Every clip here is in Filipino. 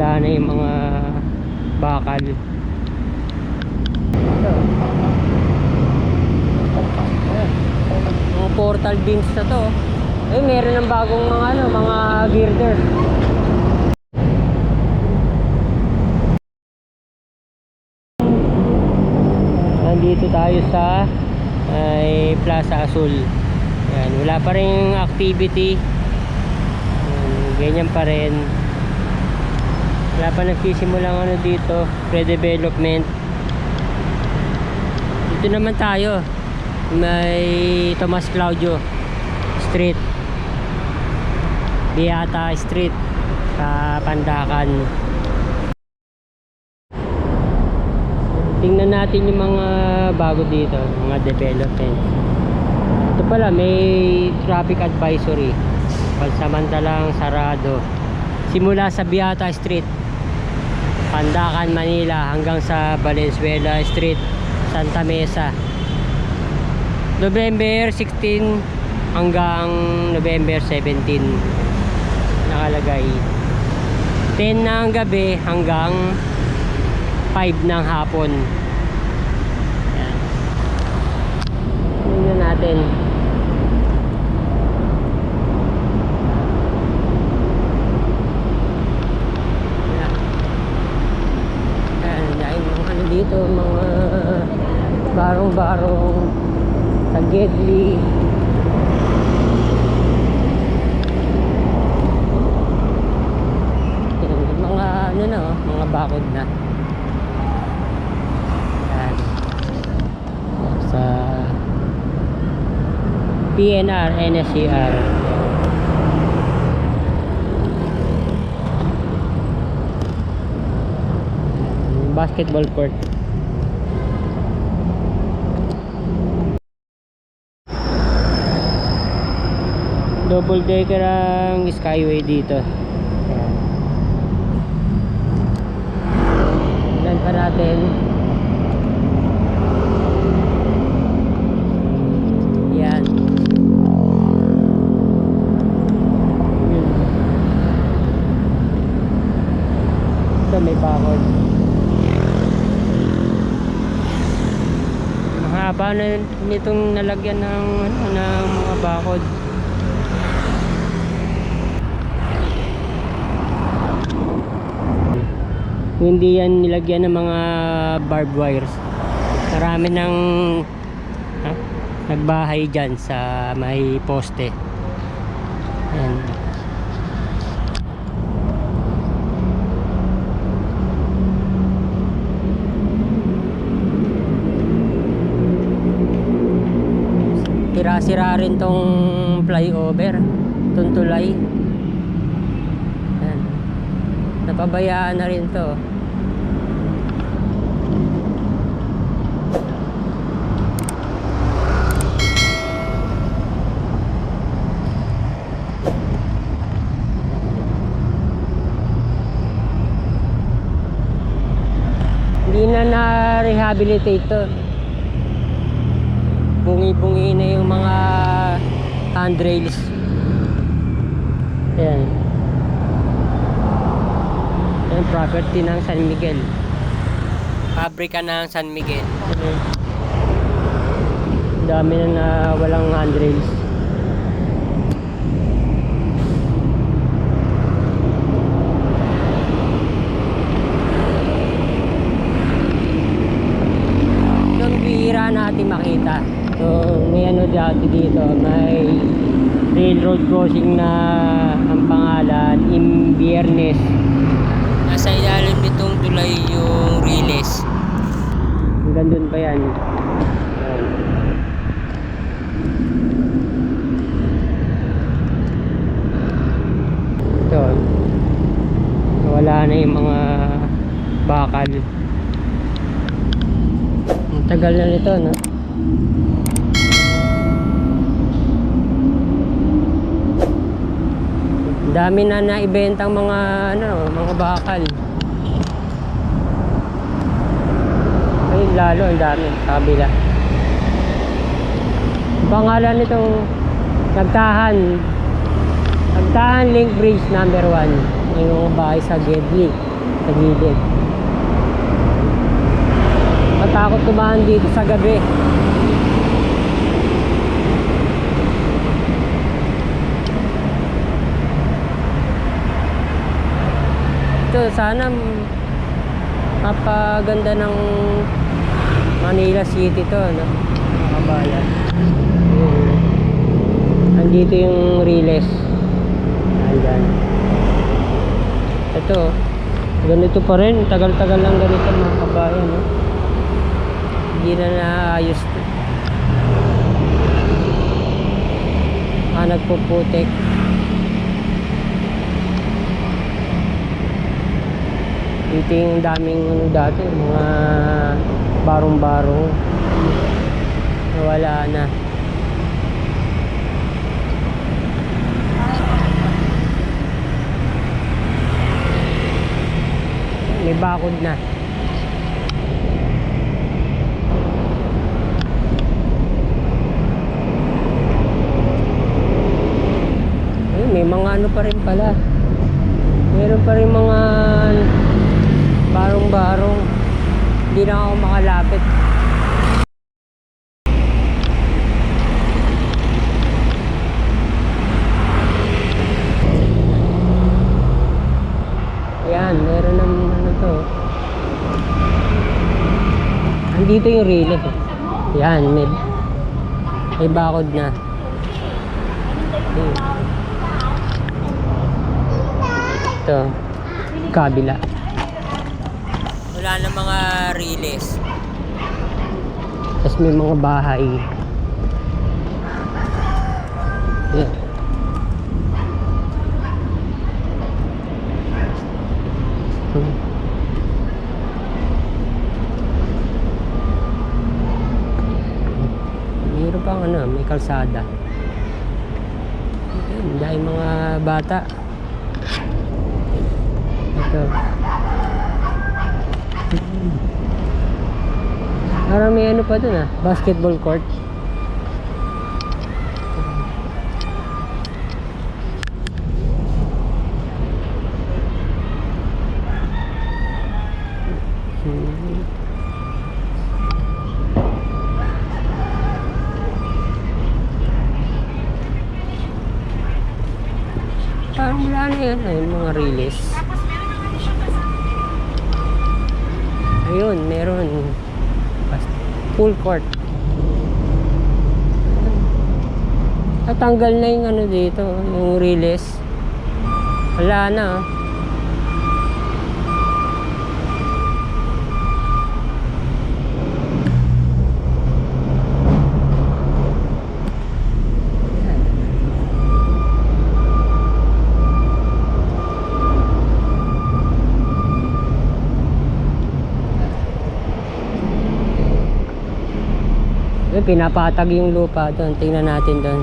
wala na yung mga bakal. Mga portal beams na to. Eh meron ng bagong mga ano mga girder. Nandito tayo sa ay Plaza Azul. Ayan, wala pa rin activity. Ganyan pa rin wala pa nagsisimulang ano dito pre-development dito naman tayo. May Tomas Claudio Street. Beata Street sa Pandakan. Tingnan natin yung mga bago dito mga development. Ito pala may traffic advisory. Pansamantalang sarado. Simula sa Beata Street Pandakan, Manila hanggang sa Valenzuela Street, Santa Mesa. November 16 hanggang November 17 nakalagay. 10 ng gabi hanggang 5 ng hapon. Yan. Tingnan natin. Yan. Ayan, dahil mga ano dito, mga barong-barong sa Gedli. Yan, mga ano na, oh, mga bakod na. Yan. Sa PNR, NSCR. basketball court double decker ang skyway dito. Ayan. Tignan pa natin? Yan ito may bakod mahaba na nitong nalagyan ng ano ng mga bakod hindi yan nilagyan ng mga barbed wires. Marami ng ha, nagbahay dyan sa may poste. Yan sira-sira rin tong flyover tong tulay Yan. Napabayaan na rin to. Hindi na na-rehabilitate to. Bungi-bungi na yung mga handrails. Ayan property ng San Miguel. Pabrika ng San Miguel. Ayan. dami na na walang handrails yung bihira natin makita. So may ano dati dito may railroad crossing na ang pangalan Imbiernes nasa ilalim nitong tulay yung Riles. Hanggang dun pa yan. Ito. Wala na yung mga bakal. Ang tagal na nito, no? Dami na naibentang mga ano, mga bakal. Ay, lalo ang dami sa kabila. Ang Pangalan nitong Nagtahan Nagtahan Link Bridge number 1 May mga bahay sa Gedli sa gilid. Matakot tumahan dito sa gabi. Sana mapaganda ng Manila City to, no? Mga kabayan. Andito yung Riles. Ayan. Ito, ganito pa rin. Tagal-tagal lang ganito mga kabayan, no? Hindi na naayos. Ah, nagpuputik. Dito yung daming ano dati, mga barong-barong. Nawala na. May bakod na. May mga ano pa rin pala. Meron pa rin mga barong-barong. Hindi na ako makalapit. Ayan, meron ng ano to. Andito yung relay. Yan, may, may bakod na. Ito, kabila. Na mga relays. Tapos may mga bahay. Mayroon pang ano, may kalsada. Ayun, dahil mga bata. Ito. Parang may ano pa dun ah, basketball court. Parang wala na yun, ayun, mga release. Ayun, meron. Full court. Natanggal na yung ano dito, yung release. Wala na. Oh. Eh, pinapatag yung lupa doon. Tingnan natin doon.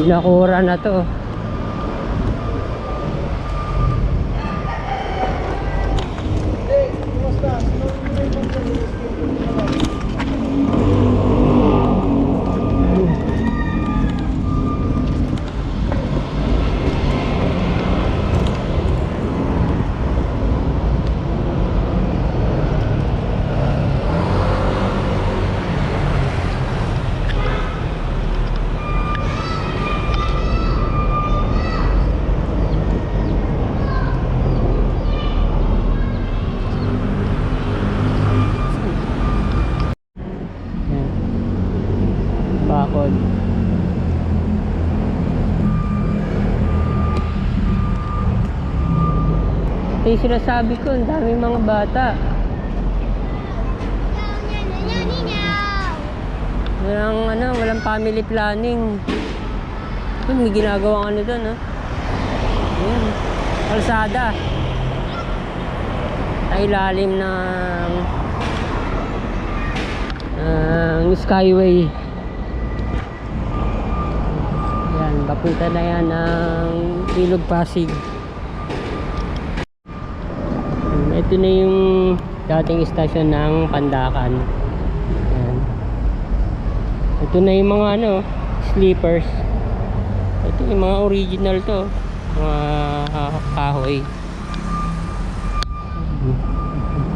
Pinakura na to. Yan. Bakod. Ito yung sinasabi ko, ang dami mga bata. Walang ano, walang family planning. Yun, may ginagawang ano doon, ha? Ayan, kalsada. Sa ilalim ng ng skyway. Yan, papunta na yan ng Ilog Pasig. Ito na yung dating istasyon ng Pandakan. Ayan. Ito na yung mga ano, sleepers. Ito yung mga original to. Mga ah, kahoy.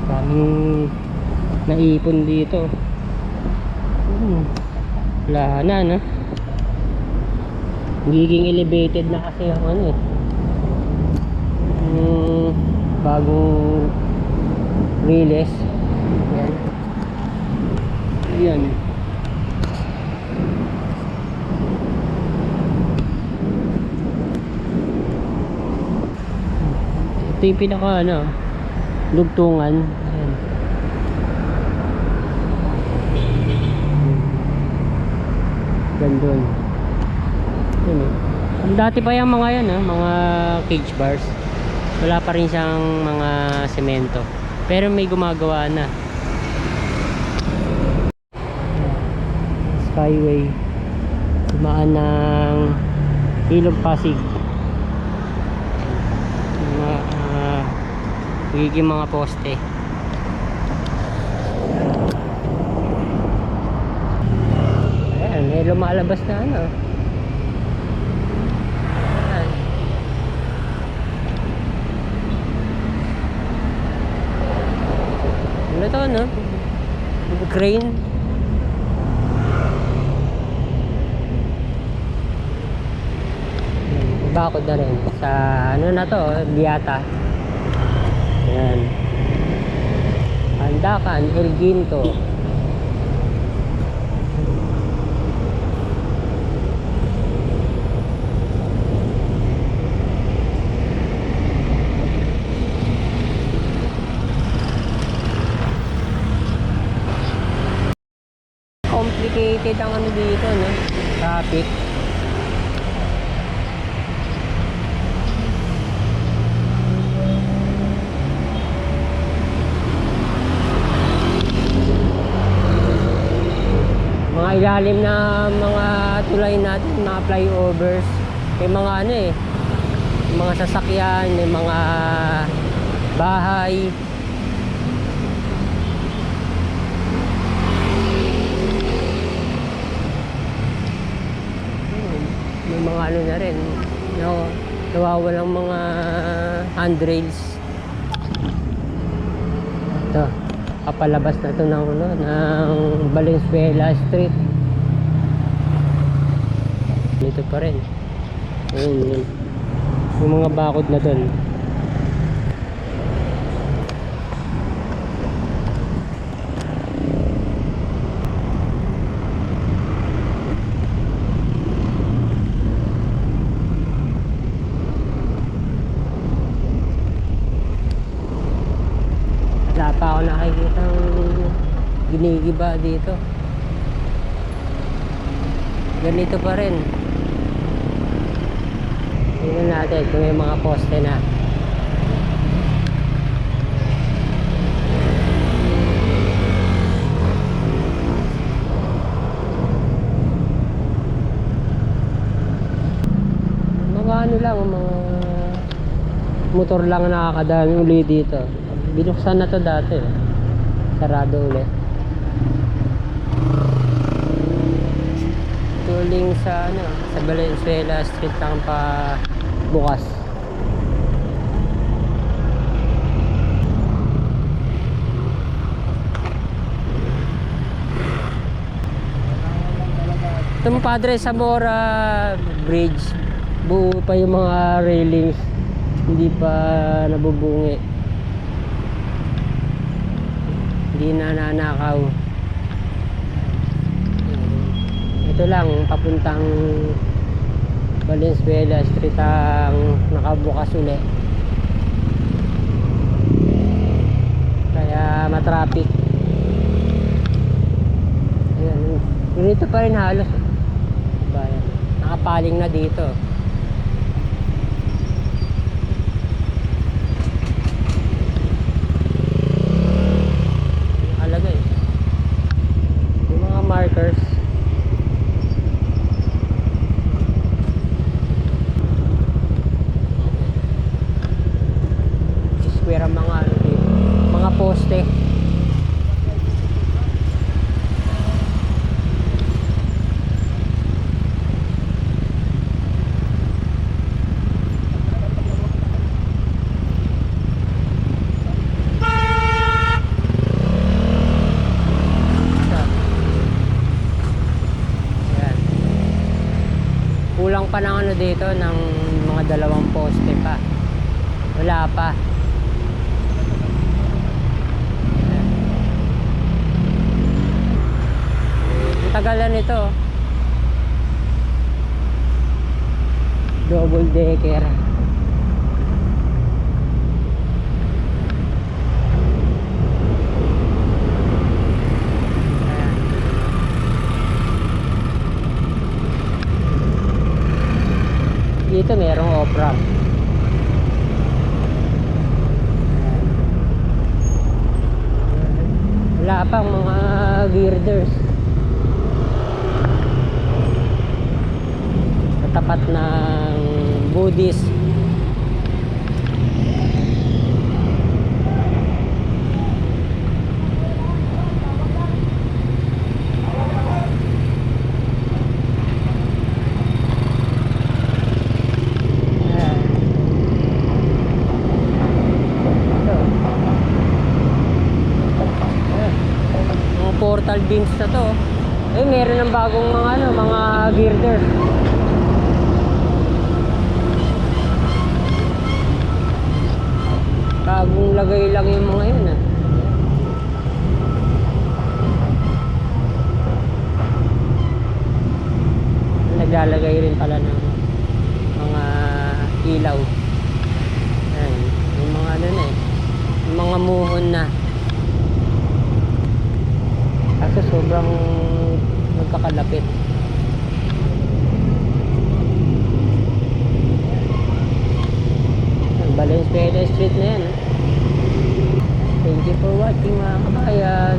Daming naipon dito. Hmm. Wala na, no? Giging elevated na kasi ang ano eh. Yung bagong riles. Yan. Yan. Ito yung pinaka ano, lugtungan. Ayan. Gandun. Yun eh. Dati pa yung mga yan, ah, mga cage bars. Wala pa rin siyang mga semento. Pero may gumagawa na. Skyway. Dumaan ng Ilog Pasig. Mga uh, mga poste. Ayan, may lumalabas na ano. Ayan. Ano to, no? Crane. Bakod na rin. Sa ano na to, Biata. Ayan. Andakan, El Ginto. Complicated ang ano dito, no? Traffic. mga ilalim na mga tulay natin, mga flyovers, may mga ano eh, mga sasakyan, may mga bahay. Yun, May mga ano na rin, no, nawawalang mga handrails. Ito kapalabas na to ng, ano, ng Valenzuela Street. Dito pa rin. Ayun yun. Yung mga bakod na dun wala pa ako nakikita ginigiba dito. Ganito pa rin. Tingnan natin kung may mga poste na. Mga ano lang mga motor lang nakakadami uli dito binuksan na to dati eh. sarado ulit. Tuling sa ano sa Valenzuela Street lang pa bukas. Itong Padre Zamora Bridge. Buo pa yung mga railings. Hindi pa nabubungi hindi na nanakaw. Ito lang papuntang Valenzuela Street ang nakabukas uli. Kaya matraffic ayan ganito pa rin halos. Bayan nakapaling na dito nakalagay yung mga markers square ang mga ano dito poste. Yan. Kulang pa ng ano dito ng mga dalawang poste pa. Wala pa. Ang tagalan nito. Double decker. Ayan. Dito merong off-ramp. Wala pang mga girders. Sa tapat ng Buddhist. Ayan. Ito. Ayan. Mga portal beams na to. Eh, meron ng bagong mga ano, mga girder. Bagong lagay lang yung mga yun ah. Naglalagay rin pala ng mga ilaw. Ayan, yung mga ano na eh. Mga muhon na. Kasi sobrang nagkakalapit. Valenzuela Street na yan. ah. Thank you for watching mga kabayan.